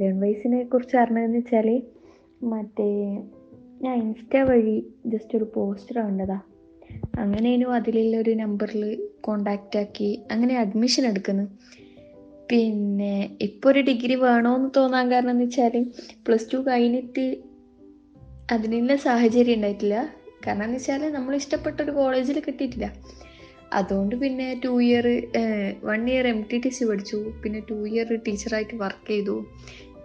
Learn വൈസിനെ കുറിച്ച് അറിഞ്ഞതെന്ന് വെച്ചാൽ മറ്റേ ഞാൻ ഇൻസ്റ്റ വഴി ജസ്റ്റ് ഒരു പോസ്റ്റർ കണ്ടതാ. അങ്ങനെയും അതിലുള്ള ഒരു നമ്പറിൽ കോണ്ടാക്റ്റ് ആക്കി അങ്ങനെ അഡ്മിഷൻ എടുക്കുന്നു. പിന്നെ ഇപ്പോൾ ഒരു ഡിഗ്രി വേണോന്ന് തോന്നാൻ കാരണം എന്ന് വെച്ചാൽ പ്ലസ് ടു കഴിഞ്ഞിട്ട് അതിനുള്ള സാഹചര്യം ഉണ്ടായിട്ടില്ല. കാരണം എന്ന് വെച്ചാൽ നമ്മൾ ഇഷ്ടപ്പെട്ട ഒരു കോളേജിൽ കിട്ടിയിട്ടില്ല. അതുകൊണ്ട് പിന്നെ two year one year M T T C പഠിച്ചു. പിന്നെ ടു ഇയർ ടീച്ചറായിട്ട് വർക്ക് ചെയ്തു.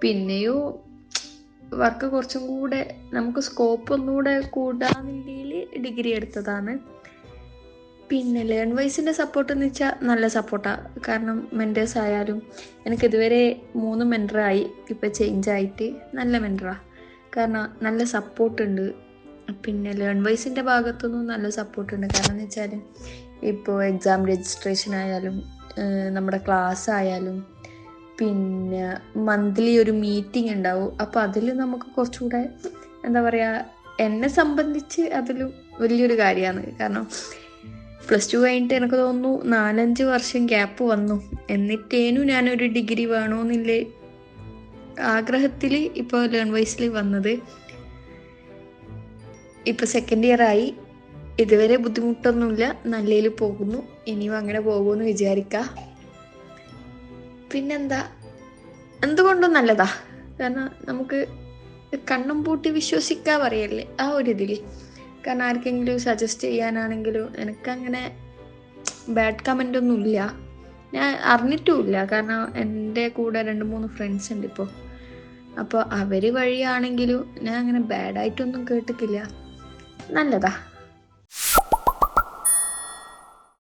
പിന്നെയോ വർക്ക് കുറച്ചും കൂടെ നമുക്ക് സ്കോപ്പ് ഒന്നുകൂടെ കൂടാന്നുണ്ടെങ്കിൽ ഡിഗ്രി എടുത്തതാണ്. പിന്നെ ലേൺ വൈസിന്റെ സപ്പോർട്ട് എന്ന് വെച്ചാൽ നല്ല സപ്പോർട്ടാണ് കാരണം മെന്റേഴ്സ് ആയാലും എനിക്ക് ഇതുവരെ മൂന്ന് മെന്ററായി ഇപ്പോൾ ചേഞ്ച് ആയിട്ട് നല്ല മെന്ററാണ് കാരണം നല്ല സപ്പോർട്ടുണ്ട് പിന്നെ ലേൺ വൈസിന്റെ ഭാഗത്തുനിന്നും നല്ല സപ്പോർട്ടുണ്ട് കാരണം എന്ന് വെച്ചാൽ ഇപ്പോൾ എക്സാം രജിസ്ട്രേഷൻ ആയാലും നമ്മുടെ ക്ലാസ് ആയാലും പിന്നെ മന്ത്ലി ഒരു മീറ്റിംഗ് ഉണ്ടാവും. അപ്പോൾ അതിൽ നമുക്ക് കുറച്ചുകൂടെ എന്താ പറയാ എന്നെ സംബന്ധിച്ച് അതിലും വലിയൊരു കാര്യമാണ്. കാരണം പ്ലസ് ടു കഴിഞ്ഞിട്ട് എനിക്ക് തോന്നുന്നു നാലഞ്ച് വർഷം ഗ്യാപ്പ് വന്നു. എന്നിട്ടേനും ഞാനൊരു ഡിഗ്രി വേണമെന്നില്ലേ ആഗ്രഹത്തിൽ ഇപ്പൊ ലേൺ വൈസിൽ വന്നത്. ഇപ്പൊ സെക്കൻഡ് ഇയർ ആയി. ഇതുവരെ ബുദ്ധിമുട്ടൊന്നുമില്ല. നല്ലതിൽ പോകുന്നു. ഇനിയും അങ്ങനെ പോകുമെന്ന് വിചാരിക്കാം. പിന്നെന്താ? എന്തുകൊണ്ടും നല്ലതാ. കാരണം നമുക്ക് കണ്ണും പൂട്ടി വിശ്വസിക്കാൻ പറയല്ലേ ആ ഒരു ഇതിൽ കാരണം ആർക്കെങ്കിലും സജസ്റ്റ് ചെയ്യാനാണെങ്കിലും എനിക്കങ്ങനെ ബാഡ് കമന്റ് ഒന്നും ഇല്ല. ഞാൻ അറിഞ്ഞിട്ടുമില്ല. കാരണം എന്റെ കൂടെ രണ്ട് മൂന്ന് ഫ്രണ്ട്സ് ഉണ്ട് ഇപ്പോൾ അപ്പോൾ അവർ വഴിയാണെങ്കിലും ഞാൻ അങ്ങനെ ബാഡായിട്ടൊന്നും കേട്ടിട്ടില്ല. നല്ലതാ.